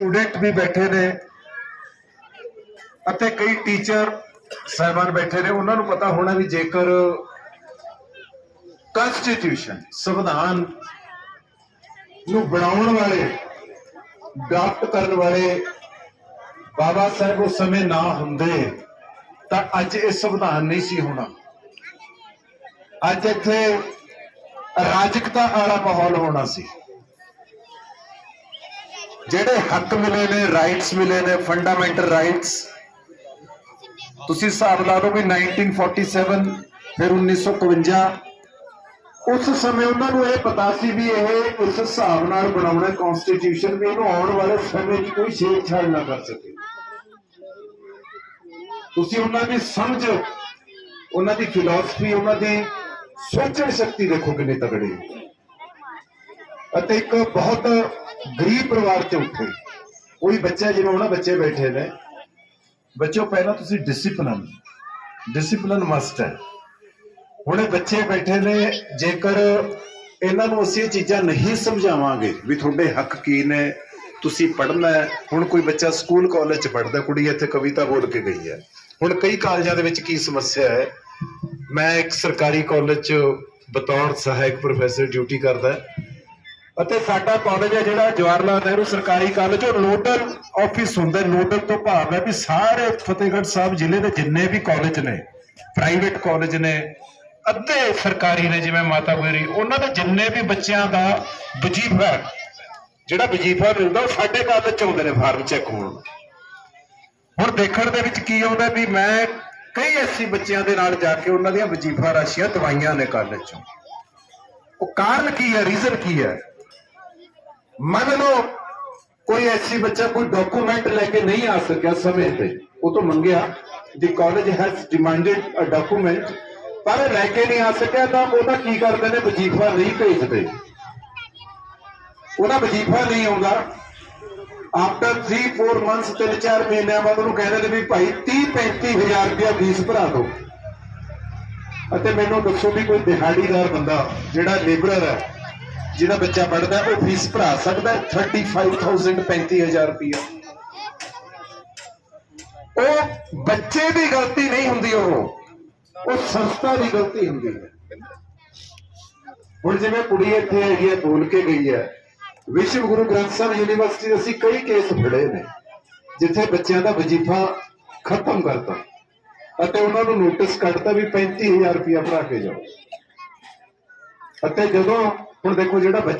Student ਵੀ ਬੈਠੇ ਨੇ ਅਤੇ ਕਈ ਟੀਚਰ ਸਹਿਬਾਨ ਬੈਠੇ ਨੇ। ਉਹਨਾਂ ਨੂੰ ਪਤਾ ਹੋਣਾ ਵੀ ਜੇਕਰ ਕਨਸਟੀਟਿਊਸ਼ਨ ਸੰਵਿਧਾਨ ਨੂੰ ਬਣਾਉਣ ਵਾਲੇ ਡਰਾਫਟ ਕਰਨ ਵਾਲੇ ਬਾਬਾ ਸਾਹਿਬ ਉਸ ਸਮੇਂ ਨਾ ਹੁੰਦੇ, ਤਾਂ ਅੱਜ ਇਹ ਸੰਵਿਧਾਨ ਨਹੀਂ ਸੀ ਹੋਣਾ। ਅੱਜ ਇੱਥੇ ਰਾਜਕਤਾ ਵਾਲਾ ਮਾਹੌਲ ਹੋਣਾ ਸੀ। ਜਿਹੜੇ ਹੱਕ ਮਿਲੇ ਨੇ ਰਾਈਟਸ ਮਿਲੇ ਨੇ ਫੰਡਾਮੈਂਟਲ ਰਾਈਟਸ ਤੁਸੀਂ ਹਿਸਾਬ ਲਾ ਲਓ ਵੀ 1947 ਫਿਰ 1951 ਉਸ ਸਮੇਂ ਉਹਨਾਂ ਨੂੰ ਇਹ ਪਤਾ ਸੀ ਵੀ ਇਹ ਉਸ ਹਿਸਾਬ ਨਾਲ ਬਣਾਉਣਾ ਕਨਸਟੀਟਿਊਸ਼ਨ ਵੀ ਇਹਨੂੰ ਆਉਣ ਵਾਲੇ ਸਮੇਂ 'ਚ ਕੋਈ ਛੇੜਛਾੜ ਨਾ ਕਰ ਸਕੇ। ਤੁਸੀਂ ਉਹਨਾਂ ਦੀ ਸਮਝ, ਉਹਨਾਂ ਦੀ ਫਿਲਾਸਫੀ ਉਹਨਾਂ ਦੀ ਸੋਚਣ ਸ਼ਕਤੀ ਦੇਖੋ ਕਿੰਨੀ ਤਗੜੀ ਅਤੇ ਇੱਕ ਬਹੁਤ ਗਰੀਬ ਪਰਿਵਾਰ ਤੇ ਉੱਠੇ। ਕੋਈ ਬੱਚਾ ਜਿਵੇਂ ਉਹਨਾਂ ਬੱਚੇ ਬੈਠੇ ਨੇ। ਬੱਚੋ ਪਹਿਲਾਂ ਤੁਸੀਂ ਡਿਸਪਲਿਨ ਡਿਸਪਲਿਨ ਮਸਟ ਹੈ। ਹੁਣ ਇਹ ਬੱਚੇ ਬੈਠੇ ਨੇ, ਜੇਕਰ ਇਹਨਾਂ ਨੂੰ ਅਸੀਂ ਇਹ ਚੀਜ਼ਾਂ ਨਹੀਂ ਸਮਝਾਵਾਂਗੇ ਵੀ ਤੁਹਾਡੇ ਹੱਕ ਕੀ ਨੇ, ਤੁਸੀਂ ਪੜ੍ਹਨਾ ਹੁਣ ਕੋਈ ਬੱਚਾ ਸਕੂਲ ਕਾਲਜ ਚ ਪੜ੍ਹਦਾ, ਕੁੜੀ ਇੱਥੇ ਕਵਿਤਾ ਬੋਲ ਕੇ ਗਈ ਹੈ। ਹੁਣ ਕਈ ਕਾਲਜਾਂ ਦੇ ਵਿੱਚ ਕੀ ਸਮੱਸਿਆ ਹੈ? ਮੈਂ ਇੱਕ ਸਰਕਾਰੀ ਕਾਲਜ ਚ ਬਤੌਰ ਸਹਾਇਕ ਪ੍ਰੋਫੈਸਰ ਡਿਊਟੀ ਕਰਦਾ। ਅਤੇ ਸਾਡਾ ਕਾਲਜ ਹੈ ਜਿਹੜਾ ਜਵਾਹਰ ਲਾਲ ਨਹਿਰੂ ਸਰਕਾਰੀ ਕਾਲਜ ਉਹ ਨੋਡਲ ਆਫਿਸ ਹੁੰਦਾ, ਨੋਡਲ ਤੋਂ ਭਾਵ ਹੈ ਵੀ ਸਾਰੇ ਫਤਿਹਗੜ੍ਹ ਸਾਹਿਬ ਜ਼ਿਲ੍ਹੇ ਦੇ ਜਿੰਨੇ ਵੀ ਕਾਲਜ ਨੇ ਪ੍ਰਾਈਵੇਟ ਕਾਲਜ ਨੇ, ਅੱਧੇ ਸਰਕਾਰੀ ਨੇ ਜਿਵੇਂ ਮਾਤਾ ਗੁਜਰੀ, ਉਹਨਾਂ ਦੇ ਜਿੰਨੇ ਵੀ ਬੱਚਿਆਂ ਦਾ ਵਜੀਫਾ ਜਿਹੜਾ ਵਜੀਫਾ ਮਿਲਦਾ ਉਹ ਸਾਡੇ ਕਾਲਜ ਚ ਆਉਂਦੇ ਨੇ ਫਾਰਮ ਚੈੱਕ ਹੋਣ। ਹੁਣ ਦੇਖਣ ਦੇ ਵਿੱਚ ਕੀ ਆਉਂਦਾ ਵੀ ਮੈਂ ਕਈ ਐਸੀ ਬੱਚਿਆਂ ਦੇ ਨਾਲ ਜਾ ਕੇ ਉਹਨਾਂ ਦੀਆਂ ਵਜੀਫਾ ਰਾਸ਼ੀਆਂ ਦਵਾਈਆਂ ਨੇ ਕਾਲਜ ਚੋਂ। ਉਹ ਕਾਰਨ ਕੀ ਹੈ ਰੀਜ਼ਨ ਕੀ ਹੈ? ਮੰਨ ਲਓ, ਕੋਈ ਐਸੀ ਬੱਚਾ, ਕੋਈ ਡਾਕੂਮੈਂਟ ਲੈ ਕੇ ਨਹੀਂ ਆ ਸਕਿਆ ਸਮੇਂ ਤੇ। ਉਹ ਤੋਂ ਮੰਗਿਆ ਦੀ college has demanded a document ਪਰ ਲੈ ਕੇ ਨਹੀਂ ਆ ਸਕਿਆ ਤਾਂ ਉਹਦਾ ਕੀ ਕਰਦੇ ਨੇ? ਵਜੀਫਾ ਨਹੀਂ ਭੇਜਦੇ। ਉਹਦਾ ਵਜੀਫਾ ਨਹੀਂ ਆਉਂਦਾ। ਆਫਟਰ 3-4 ਮੰਥਸ ਤਿੰਨ, ਚਾਰ ਮਹੀਨਿਆਂ ਬਾਅਦ ਉਹਨੂੰ ਕਹਿੰਦੇ ਨੇ ਵੀ ਭਾਈ 30-35000 ਰੁਪਇਆ ਫੀਸ ਭਰਾ ਦਿਓ। ਅਤੇ ਮੈਨੂੰ ਦੱਸੋ ਵੀ ਕੋਈ ਦਿਹਾੜੀਦਾਰ ਬੰਦਾ, ਜਿਹੜਾ ਲੇਬਰਰ ਹੈ ਜਿਹੜਾ ਬੱਚਾ ਪੜਦਾ ਉਹ ਫੀਸ ਭਰਾ ਸਕਦਾ 35000 35000 ਰੁਪਇਆ ਉਹ ਬੱਚੇ ਦੀ ਗਲਤੀ ਨਹੀਂ ਹੁੰਦੀ ਉਹ। ਉਹ ਸੰਸਥਾ ਦੀ ਗਲਤੀ ਹੁੰਦੀ ਹੈ। ਹੁਣ ਜਿਵੇਂ ਕੁੜੀ ਇੱਥੇ ਹੈਗੀ ਹੈ, ਬੋਲ ਕੇ ਗਈ ਹੈ, ਵਿਸ਼ਵ ਗੁਰੂ ਗ੍ਰੰਥ ਸਾਹਿਬ ਯੂਨੀਵਰਸਿਟੀ ਦੇ ਅਸੀਂ ਕਈ ਕੇਸ ਫੜੇ ਨੇ, ਜਿੱਥੇ ਬੱਚਿਆਂ ਦਾ ਵਜੀਫਾ ਖਤਮ ਕਰਤਾ ਅਤੇ ਉਹਨਾਂ ਨੂੰ ਨੋਟਿਸ ਕੱਢਤਾ ਵੀ 35000 ਰੁਪਇਆ ਭਰਾ ਕੇ ਜਾਓ। ਅਤੇ ਜਦੋਂ ਹੁਣ ਦੇਖੋ ਜਿਹੜਾ ਬੱਚਾ